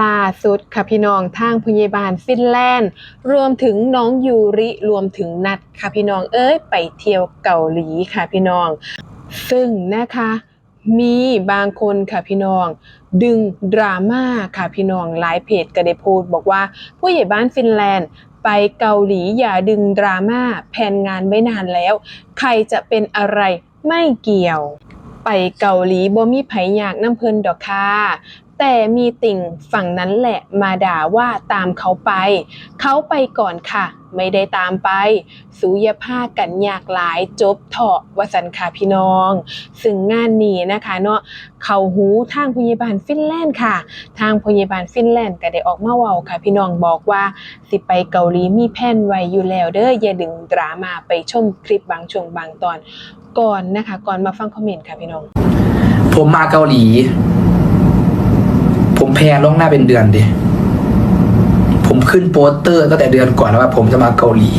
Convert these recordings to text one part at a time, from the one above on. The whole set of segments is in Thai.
ล่าสุดค่ะพี่น้องทางพยาบาลฟินแลนด์ รวมถึงน้องยูริรวมถึงนัดค่ะพี่น้องเอ้ยไปเที่ยวเกาหลีค่ะพี่น้อง ซึ่งนะคะมีบางคนค่ะพี่น้อง ดึงดราม่าค่ะพี่น้องหลายเพจก็ได้โพูดบอกว่าผู้ใหญ่บ้านฟินแลนด์ไปเกาหลีอย่าดึงดราม่าแผนงานไม่นานแล้ว ใครจะเป็นอะไรไม่เกี่ยว ไปเกาหลีบ่มีไผอยากน้ำเพลินดอกค่ะ แต่มีติ่งฝั่งนั้นแหละมาด่าว่าตามเขาไป เขาไปก่อนค่ะ ไม่ได้ตามไปสูยภากันยากหลายจบเถาะวสันค่ะพี่น้อง ซึ่งงานนี้นะคะเนาะเขาหูทางพยาบาลฟินแลนด์ค่ะ ทางพยาบาลฟินแลนด์ก็ได้ออกมาเว้าค่ะ พี่น้องบอกว่าสิไปเกาหลีมีแผนไว้อยู่แล้วเด้ออย่าดึงดรามาไปชมคลิปบางช่วงบางตอนก่อนนะคะ ก่อนมาฟังคอมเมนต์ค่ะพี่น้อง ผมมาเกาหลี ผมแพลนล่วงหน้าเป็นเดือนดิ ผมขึ้นโปสเตอร์ตั้งแต่เดือนก่อนแล้วว่า ผมจะมาเกาหลี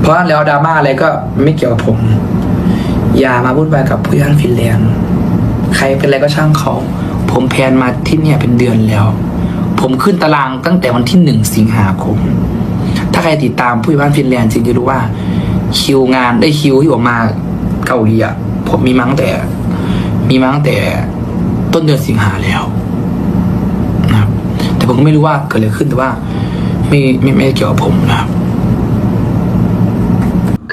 เพราะแล้วดราม่าอะไรก็ไม่เกี่ยวกับผม อย่ามาวุ่นวายกับผู้ย่านฟินแลนด์ ใครเป็นอะไรก็ช่างเขา ผมแพนมาที่เนี่ยเป็นเดือนแล้ว ผมขึ้นตารางตั้งแต่วันที่หนึ่งสิงหาคม ถ้าใครติดตามผู้ย่านฟินแลนด์จริงจะรู้ว่า คิวงานได้คิวที่ออกมาเกาหลีอะผมมีมั้งแต่ มีมั้งแต่ ต้นเดือนสิงหาแล้วนะครับ แต่ผมก็ไม่รู้ว่าเกิดอะไรขึ้นแต่ว่าไม่ไม่ไม่เกี่ยวกับผมนะครับ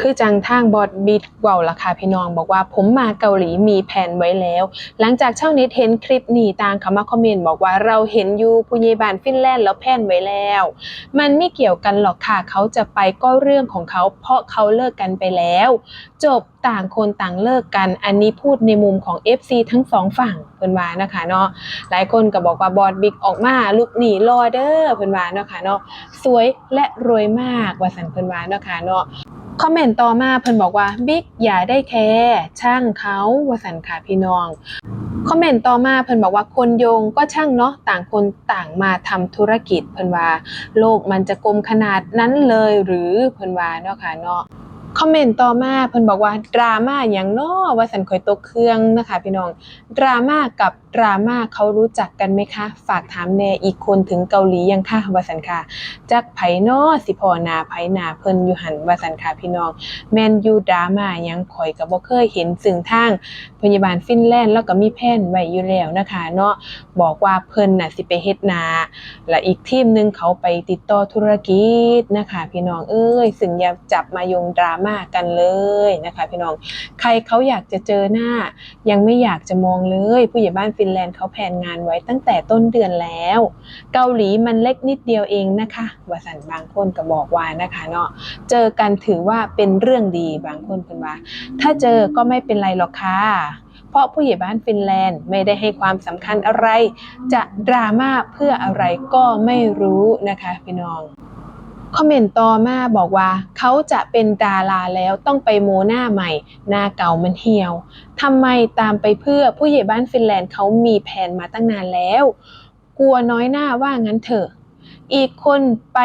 คือจังทางบอดบิดเว้าราคาพี่น้อง บอกว่าผมมาเกาหลีมีแผนไว้แล้ว หลังจากชาวเน็ตเห็นคลิปนี้ต่างเขามาคอมเมนต์บอกว่าเราเห็นอยู่ผู้ใหญ่บ้านฟินแลนด์แล้วแผนไว้แล้ว มันไม่เกี่ยวกันหรอกค่ะเขาจะไปก็เรื่องของเขาเพราะเขาเลิกกันไปแล้ว จบต่างคนต่างเลิกกัน อันนี้พูดในมุมของ FC ทั้งสองฝั่งเพิ่อนว่านะคะเนาะหลายคนก็บอกว่าบอดบิ๊กออกมาลุกหนีรอเด้อเพิ่อนว่าเนาะค่ะเนาะสวยและรวยมากว่าสันเพิ่อนว่าเนาะค่ะเนาะ คอมเมนต์ต่อมาเพิ่นบอกว่าบิ๊กอย่าได้แคร์ช่างเขาวสันค่ะพี่น้องคอมเมนต์ต่อมาเพิ่นบอกว่าคนโยงก็ช่างเนาะต่างคนต่างมาทำธุรกิจเพิ่นว่า โลกมันจะกลมขนาดนั้นเลยหรือเพิ่นว่าเนาะค่ะเนาะ คอมเมนต์ต่อมาเพิ่นบอกว่าดราม่าอย่างนาะว่าสันคอยตกเครื่องนะคะ พี่น้องดราม่ากับดราม่าเขารู้จักกันไหมคะ ฝากถามแน่อีกคนถึงเกาหลียังค่ะว่าสันค่ะจักไผน้อสิพอนาไผนาเพิ่นอยู่หันว่าสันค่ะพี่น้องแมนยูดราม่ายังข่อยก็บ่เคยเห็นซึ่งทางพยาบาลฟินแลนด์แล้วก็มีแผนไว้อยู่แล้วนะคะเนาะบอกว่าเพิ่นน่ะสิไปเฮ็ดนาและอีกทีมหนึงเขาไปติดต่อธุรกิจนะคะ พี่น้องเอ้ยซึ่งอย่าจับมายงดราม่ากันเลยนะคะ พี่น้องใครเขาอยากจะเจอหน้า ยังไม่อยากจะมองเลย ผู้ใหญ่บ้านฟินแลนด์เขาแผนงานไว้ตั้งแต่ต้นเดือนแล้ว เกาหลีมันเล็กนิดเดียวเองนะคะวสันบางคนก็บอกว่านะคะเนาะเจอกันถือว่าเป็นเรื่องดีบางคนเพิ่นว่า ถ้าเจอก็ไม่เป็นไรหรอกค่ะเพราะผู้ใหญ่บ้านฟินแลนด์ไม่ได้ให้ความสำคัญอะไร จะดราม่าเพื่ออะไรก็ไม่รู้นะคะพี่น้อง คอมเมนต์ต่อมาบอกว่า เขาจะเป็นดาราแล้วต้องไปโมหน้าใหม่ หน้าเก่ามันเหี่ยวทำไมตามไปเพื่อผู้ใหญ่บ้านฟินแลนด์เขามีแผนมาตั้งนานแล้ว กลัวน้อยหน้าว่างั้นเถอะ อีกคนไป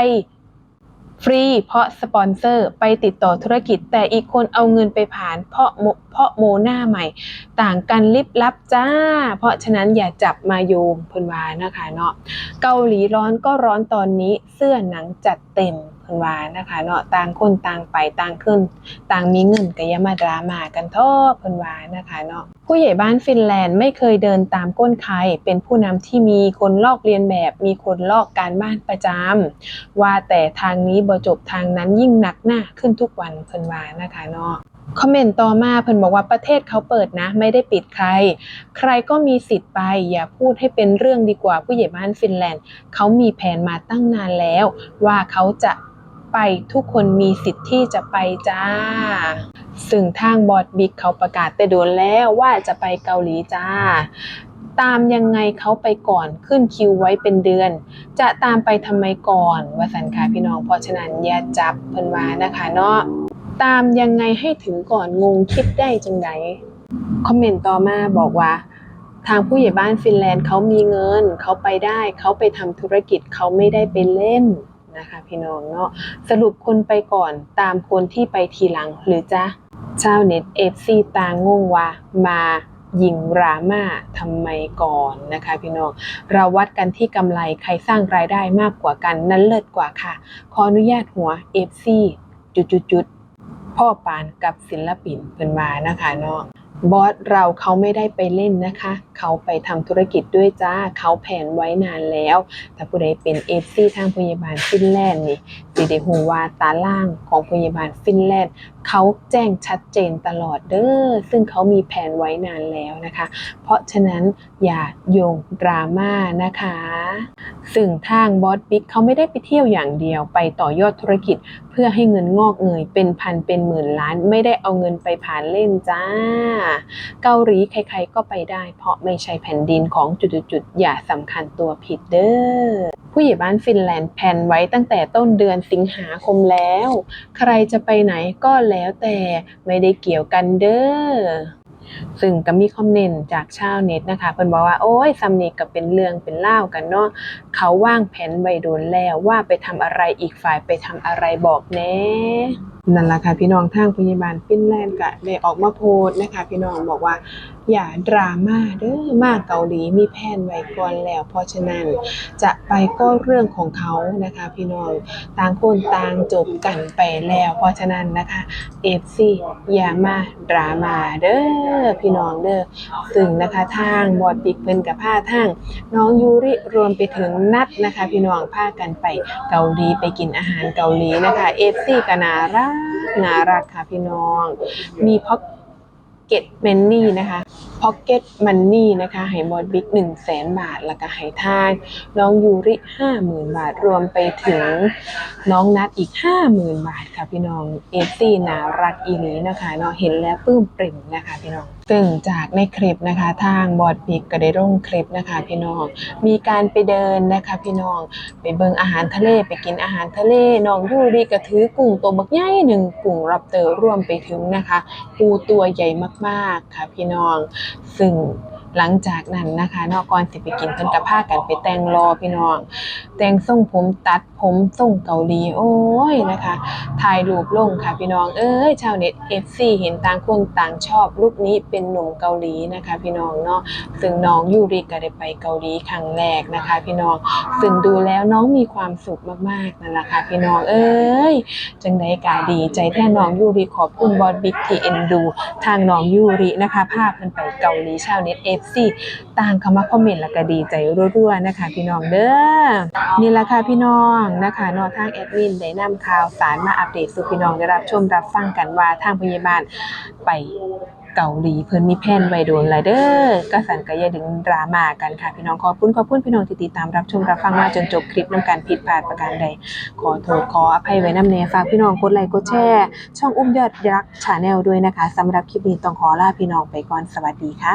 ฟรีเพราะสปอนเซอร์ไปติดต่อธุรกิจ แต่อีกคนเอาเงินไปผ่านเพราะโมเพราะโมหน้าใหม่ ต่างกันลิบลับจ้า เพราะฉะนั้นอย่าจับมาโยงเพิ่นว่านะคะเนาะเกาหลีร้อนก็ร้อนตอนนี้เสื้อหนังจัดเต็มเพิ่นว่านะคะเนาะต่างคนต่างไปต่างขึ้น ต่างมีเงินก็อย่ามาดราม่ากันท้อเพิ่นว่านะคะเนาะผู้ใหญ่บ้านฟินแลนด์ไม่เคยเดินตามก้นใคร เป็นผู้นำที่มีคนลอกเลียนแบบ มีคนลอกการบ้านประจำว่าแต่ทางนี้บ่จบทางนั้นยิ่งหนักหน้าขึ้นทุกวันเพิ่นว่านะคะเนาะคอมเมนต์ต่อมาเพิ่นบอกว่าประเทศเขาเปิดนะ ไม่ได้ปิดใคร ใครก็มีสิทธิ์ไป อย่าพูดให้เป็นเรื่องดีกว่าผู้ใหญ่บ้านฟินแลนด์ เขามีแผนมาตั้งนานแล้ว ว่าเขาจะ ไปทุกคนมีสิทธิ์ที่จะไปจ้า ซึ่งทางบอดบิ๊กเขาประกาศแต่โดนแล้วว่าจะไปเกาหลีจ้า ตามยังไงเขาไปก่อนขึ้นคิวไว้เป็นเดือน จะตามไปทำไมก่อนว่าสันค่ะพี่น้องเพราะฉะนั้นอย่าจับเพิ่นว่านะคะเนาะตามยังไงให้ถึงก่อนงงคิดได้จังไดคอมเมนต์ต่อมาบอกว่าทางผู้ใหญ่บ้านฟินแลนด์เขามีเงิน เขาไปได้ เขาไปทำธุรกิจเขาไม่ได้ไปเล่น นะคะพี่น้องเนาะสรุปคนไปก่อนตามคนที่ไปทีหลังหรือจ๊ะชาเน็ตเอฟซีตางงงว่ามายิงรามาทำไมก่อนนะคะพี่น้องเราวัดกันที่กำไรใครสร้างรายได้มากกว่ากันนั้นเลิศกว่าค่ะ ขออนุญาตหัว FC จุดจุดๆๆพ่อปานกับศิลปินเพิ่นมานะคะเนาะบอสเราเขาไม่ได้ไปเล่นนะคะเขาไปทำธุรกิจด้วยจ้า เขาแผนไว้นานแล้วถ้าผู้ใดเป็น FC ทางพยาบาลฟินแลนด์นี่สิได้ฮู้ว่าตาล่างของพยาบาลฟินแลนด์ เขาแจ้งชัดเจนตลอดเด้อ ซึ่งเขามีแผนไว้นานแล้วนะคะ เพราะฉะนั้นอย่าโยงดราม่านะคะ ซึ่งทางบอสบิ๊กเขาไม่ได้ไปเที่ยวอย่างเดียวไปต่อยอดธุรกิจเพื่อให้เงินงอกเงยเป็นพันเป็นหมื่นล้าน ไม่ได้เอาเงินไปผ่านเล่นจ้า เกาหลีใครๆก็ไปได้เพราะไม่ไม่ใช่แผ่นดินของจุดๆอย่าสำคัญตัวผิดเด้อผู้ใหญ่บ้านฟินแลนด์แผนไว้ตั้งแต่ต้นเดือนสิงหาคมแล้ว ใครจะไปไหนก็แล้วแต่ไม่ได้เกี่ยวกันเด้อซึ่งก็มีคอมเมนต์จากชาวเน็ตนะคะเพิ่นบอกว่าโอ้ยซัมนี่ก็เป็นเรื่องเป็นเล่ากันเนาะเขาว่างแผนไว้โดนแล้วว่าไปทำอะไรอีกฝ่ายไปทำอะไรบอกแน่ นั่นแหละค่ะพี่น้องทางพยาบาลฟินแลนด์ก็ได้ออกมาโพสต์นะคะพี่น้องบอกว่าอย่าดราม่าเด้อมาเกาหลีมีแผนไว้ก่อนแล้ว เพราะฉะนั้นจะไปก็เรื่องของเขานะคะพี่น้องต่างคนต่างจบกันไปแล้ว เพราะฉะนั้นนะคะ FC อย่ามาดราม่าเด้อพี่น้องเด้อซึ่งนะคะทางบอดปิกเพิ่นกับผ้าทางน้องยูริรวมไปถึงนัดนะคะ พี่น้องพากันไปเกาหลีไปกินอาหารเกาหลีนะคะ FC ก็น่ารักน่ารักค่ะพี่น้อง มีพ็อกเก็ตเมนนี่นะคะ พ็อกเก็ตมันนี่นะคะให้บอดบิ๊ก1 0 0 0 0แสนบาท แล้วก็ให้ทางน้องยูริ50,000บาท รวมไปถึงน้องนัดอีก50,000บาทค่ะพี่น้อง FC น่ารักอีหลีนะคะเนาะเห็นแล้วปื้มปริ่มนะคะพี่น้องซึ่งจากในคลิปนะคะ ทางบอดบิ๊กก็ได้ลงคลิปนะคะพี่น้อง มีการไปเดินนะคะพี่น้องไปเบิงอาหารทะเลไปกินอาหารทะเลน้องยูริก็ถือกุ้งตัวบักใหญ่หนึ่งกุ้งรับเตอรวมไปถึงนะคะปูตัวใหญ่มากๆค่ะพี่น้องซึ่ง หลังจากนั้นนะคะนอกก่อนสิไปกินเพิ่นก็พากันไปแต่งรอพี่น้อง แต่งทรงผมตัดผมทรงเกาหลี โอ้ยนะคะถ่ายรูปลงค่ะพี่น้องเอ้ยชาวเน็ต FC เห็นต่างคนต่างชอบลุคนี้เป็นหนุ่มเกาหลีนะคะ พี่น้องเนาะซึ่งน้องยูริก็ได้ไปเกาหลีครั้งแรกนะคะ พี่น้องซึ่งดูแล้วน้องมีความสุขมากๆนั่นแหละค่ะพี่น้องเอ้ยจังไดกาดีใจแท้น้องยูริขอบคุณบอสบิ๊กที่เอ็นดู ทางน้องยูรินะคะพาพิ่นไปเกาหลีชาวเน็ต FC ต่างเข้ามาคอมเมนต์แล้วก็ดีใจรัวๆนะคะ พี่น้องเด้อนี่แหละค่ะพี่น้องนะคะนอทางแอดมินได้นำข่าวสารมาอัปเดตสู่พี่น้องได้รับชมรับฟังกันว่าทางพยาบาลไปเกาหลีเพิ่นมีแผนไว้โดนแล้วเด้อก็สั่นก็อย่าดึงดราม่ากันค่ะพี่น้องขอบคุณขอบคุณพี่น้องที่ติดตามรับชมรับฟังมาจนจบคลิปนำการผิดพลาดประการใด ขอโทษขออภัยไว้น้ำเนฝากพี่น้องกดไลค์กดแชร์ช่องอุ้มยอดยักษ์ชาแนลด้วยนะคะสำหรับคลิปนี้ต้องขอลาพี่น้องไปก่อนสวัสดีค่ะ